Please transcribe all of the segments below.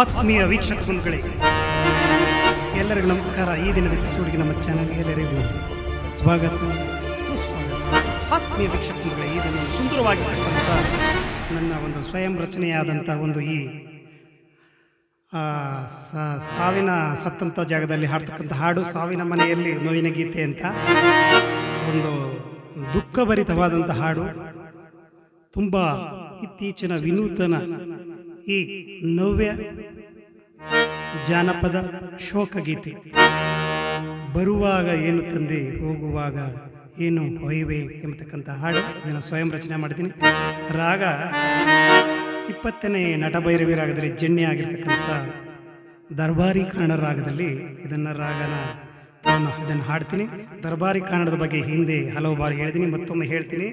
ಆತ್ಮೀಯ ವೀಕ್ಷಕ ಬಂಧುಗಳೇ, ಎಲ್ಲರಿಗೂ ನಮಸ್ಕಾರ. ಈ ದಿನದ ಎಪಿಸೋಡ್ಗೆ ನಮ್ಮ ಚಾನಲ್ ಎಲ್ಲರಿಗೂ ಸ್ವಾಗತ. ಸುಸ್ವಾಗತ. ಆತ್ಮೀಯ ವೀಕ್ಷಕ ಬಂಧುಗಳೇ, ಈ ದಿನ ಸುಂದರವಾಗಿ ಸುಂದರವಾಗಿರ್ತಕ್ಕಂಥ ನನ್ನ ಒಂದು ಸ್ವಯಂ ರಚನೆಯಾದಂಥ ಒಂದು ಈ ಸಾವಿನ ಸತ್ತಂಥ ಜಾಗದಲ್ಲಿ ಹಾಡ್ತಕ್ಕಂಥ ಹಾಡು, ಸಾವಿನ ಮನೆಯಲ್ಲಿ ನೋವಿನ ಗೀತೆ ಅಂತ ಒಂದು ದುಃಖಭರಿತವಾದಂಥ ಹಾಡು. ತುಂಬ ಇತ್ತೀಚಿನ ವಿನೂತನ ಈ ನವ್ಯ ಜಾನಪದ ಶೋಕಗೀತೆ ಬರುವಾಗ ಏನು ತಂದೆ ಹೋಗುವಾಗ ಏನು ಹೊಯ್ವೆ ಎಂಬತಕ್ಕಂಥ ಹಾಡು ಇದನ್ನು ಸ್ವಯಂ ರಚನೆ ಮಾಡ್ತೀನಿ ರಾಗ ಇಪ್ಪತ್ತನೇ ನಟಭೈರವಿ ರಾಗದಲ್ಲಿ ಜನ್ಯ ಆಗಿರ್ತಕ್ಕಂಥ ದರ್ಬಾರಿ ಕನ್ನಡ ರಾಗದಲ್ಲಿ ಇದನ್ನು ರಾಗನ ನಾನು ಇದನ್ನು ಹಾಡ್ತೀನಿ. ದರ್ಬಾರಿ ಕನ್ನಡದ ಬಗ್ಗೆ ಹಿಂದೆ ಹಲವು ಬಾರಿ ಹೇಳಿದ್ದೀನಿ, ಮತ್ತೊಮ್ಮೆ ಹೇಳ್ತೀನಿ.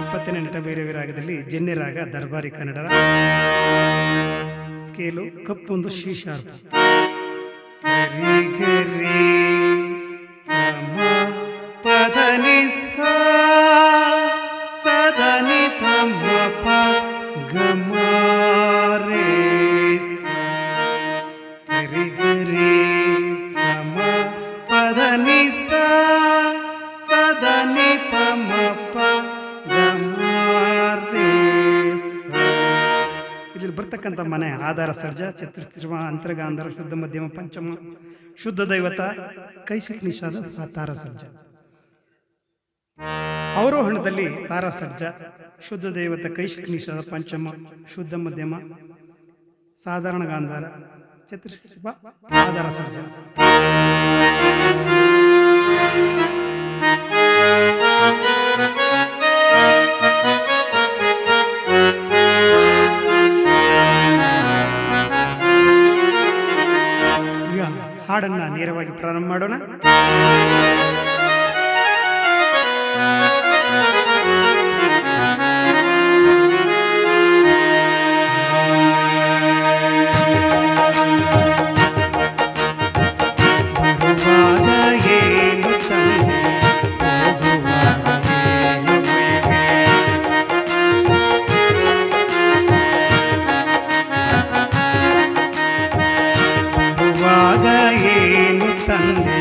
ಇಪ್ಪತ್ತನೇ ನಟಭೈರವಿ ರಾಗದಲ್ಲಿ ಜನ್ಯ ರಾಗ ದರ್ಬಾರಿ ಕನ್ನಡ ಸ್ಕೇಲು ಕಪ್ಪೊಂದು ಪ ಗಮ ರೇ. ಸರಿ ಆಧಾರ ಸರ್ಜ ಚತುರ್ಥ ಅಂತರ್ಗಾಂಧರ, ಶುದ್ಧ ಮಧ್ಯಮ, ಪಂಚಮ, ಶುದ್ಧ ದೈವತ ಕೈಶಿಕ್ ನಿಷಾದ ಸ- ತಾರ ಸರ್ಜ. ಅವರೋಹಣದಲ್ಲಿ ತಾರ ಸರ್ಜ, ಶುದ್ಧ ದೈವತ ಕೈಶಿಕ್ ನಿಷಾದ, ಪಂಚಮ, ಶುದ್ಧ ಮಧ್ಯಮ, ಸಾಧಾರಣ ಗಾಂಧಾರ ಚತುರ್ಥ ಆಧಾರ ಸರ್ಜ. ಪ್ರಾರಂಭ ಮಾಡೋಣ? ತಂದೆ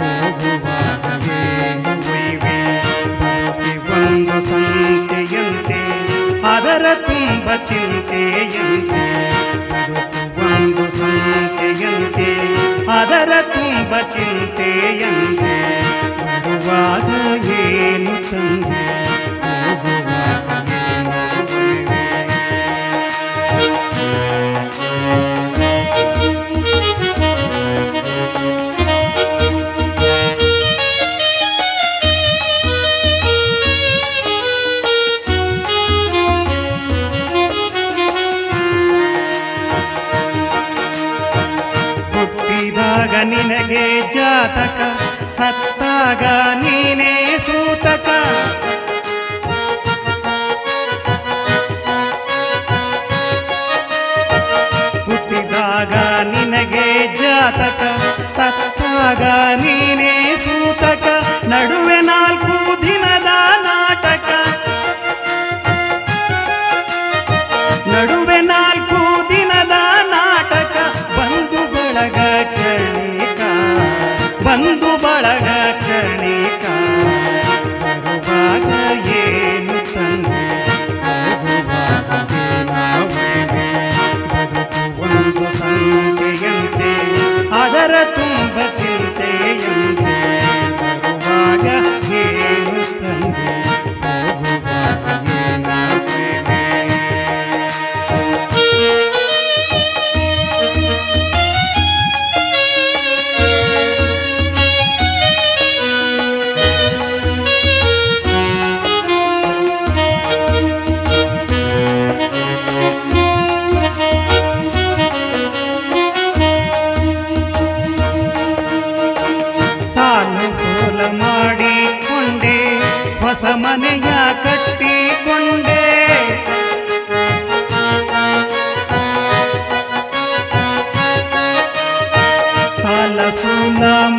ಹೋಗುವಾಗ ಏನು ಒಯ್ವೆ ಬರುತ್ತಿ ಒಂದು ಸಂತೆಯಂತೆ ಅದರ ತುಂಬ ಚಿಂತೆಯಂತೆ ನಿನಗೆ ಜಾತಕ ಸತ್ತಾಗ ನೀನೇ ಸೂತಕ ಹುಟ್ಟಿದಾಗ ನಿನಗೆ ಜಾತಕ ಸತ್ತಾಗ ನೀನೇ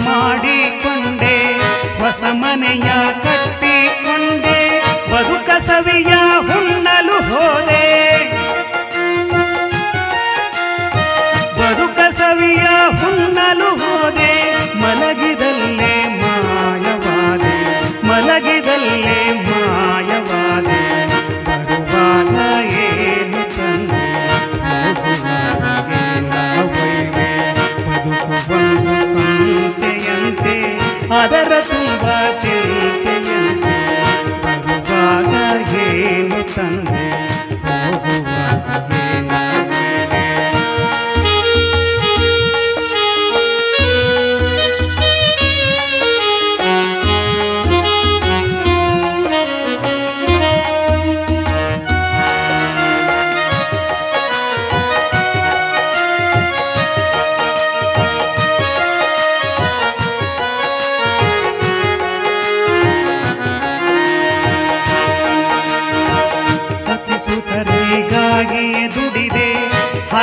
ಮಾಡಿಕೊಂಡೆ ಹೊಸ ಮನೆಯ ಕಟ್ಟಿಕೊಂಡೆ ಬದುಕ ಸವಿಯ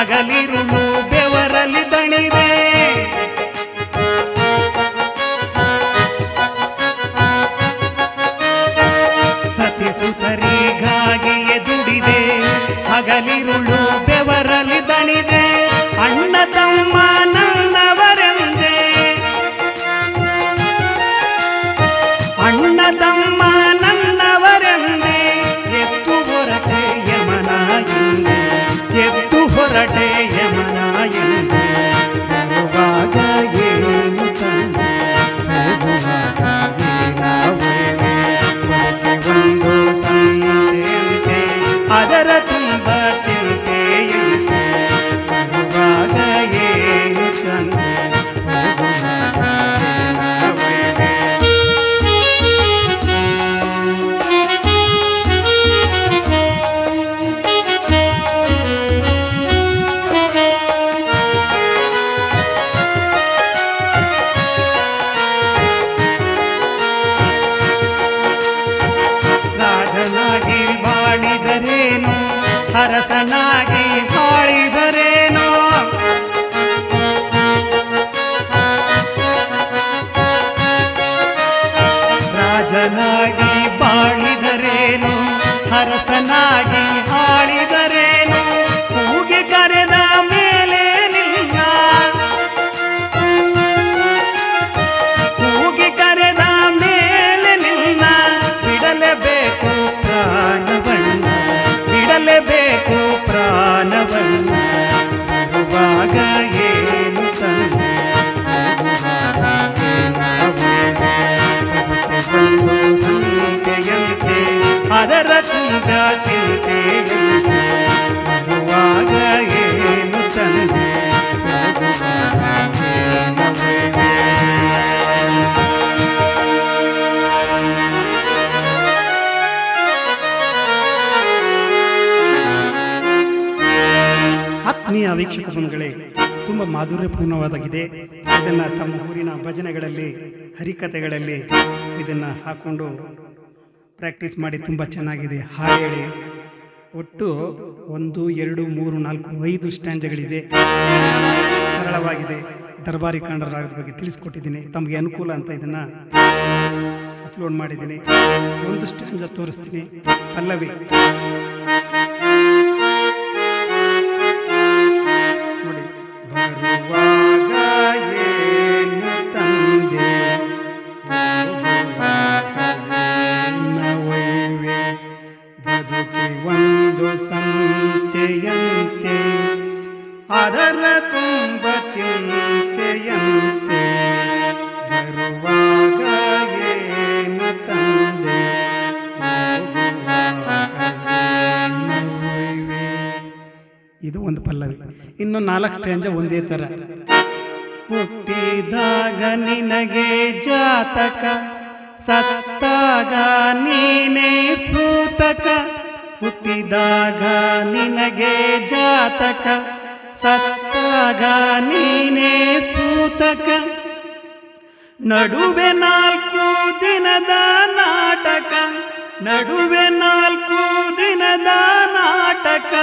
பகலிரு ಅರಸನಾಗಿ ವೀಕ್ಷಕ ಬಂಧುಗಳೇ, ತುಂಬ ಮಾಧುರ್ಯಪೂರ್ಣವಾದಾಗಿದೆ. ಇದನ್ನು ತಮ್ಮ ಊರಿನ ಭಜನೆಗಳಲ್ಲಿ, ಹರಿಕಥೆಗಳಲ್ಲಿ ಇದನ್ನು ಹಾಕ್ಕೊಂಡು ಪ್ರಾಕ್ಟೀಸ್ ಮಾಡಿ ತುಂಬ ಚೆನ್ನಾಗಿದೆ. ಹಾಡು ಹೇಳಿ ಒಟ್ಟು ಒಂದು, ಎರಡು, ಮೂರು, ನಾಲ್ಕು, ಐದು ಸ್ಟ್ಯಾಂಡ್ಗಳಿದೆ. ಸರಳವಾಗಿದೆ. ದರ್ಬಾರಿ ಕಾಂಡರಾಗದ ಬಗ್ಗೆ ತಿಳಿಸ್ಕೊಟ್ಟಿದ್ದೀನಿ. ತಮಗೆ ಅನುಕೂಲ ಅಂತ ಇದನ್ನು ಅಪ್ಲೋಡ್ ಮಾಡಿದ್ದೀನಿ. ಒಂದು ಸ್ಟ್ಯಾಂಜ ತೋರಿಸ್ತೀನಿ. ಪಲ್ಲವಿ. ತುಂಬ ಚಿಂತೆಯಂತೆ. ಬರುವಾಗ ಏನು ತಂದೆ? ಇದು ಒಂದು ಪಲ್ಲವಿ. ಇನ್ನು ನಾಲ್ಕು ಸ್ಟ್ಯಾಂಜ ಒಂದೇ ಥರ. ಹುಟ್ಟಿದಾಗ ನಿನಗೆ ಜಾತಕ, ಸತ್ತಾಗ ನೀನೇ ಸೂತಕ, ಹುಟ್ಟಿದಾಗ ನಿನಗೆ ಜಾತಕ. ಸತ್ತಾಗ ನೀನೇ ಸೂತಕ. ನಡುವೆ ನಾಲ್ಕು ದಿನದ ನಾಟಕ. ನಡುವೆ ನಾಲ್ಕು ದಿನದ ನಾಟಕ.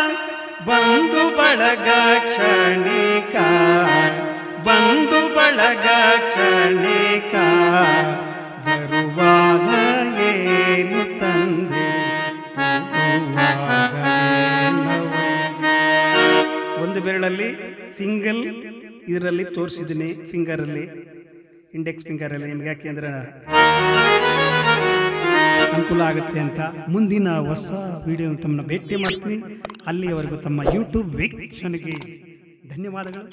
ಬಂದು ಬಳಗ ಕ್ಷಣಿಕ. ಬಂದು ಬಳಗ ಕ್ಷಣಿಕ. ಬೆರಳಲ್ಲಿ ಸಿಂಗಲ್ ಇದರಲ್ಲಿ ತೋರಿಸಿದ್ದೀನಿ ಫಿಂಗರಲ್ಲಿ ಇಂಡೆಕ್ಸ್ ಫಿಂಗರಲ್ಲಿ. ನಿಮ್ಗೆ ಯಾಕೆ ಅಂದ್ರೆ ಅನುಕೂಲ ಆಗುತ್ತೆ ಅಂತ. ಮುಂದಿನ ಹೊಸ ವಿಡಿಯೋ ತಮ್ಮನ್ನ ಭೇಟಿ ಮಾಡ್ತೀನಿ. ಅಲ್ಲಿಯವರೆಗೂ ತಮ್ಮ ಯೂಟ್ಯೂಬ್ ವೀಕ್ಷಣೆಗೆ ಧನ್ಯವಾದಗಳು.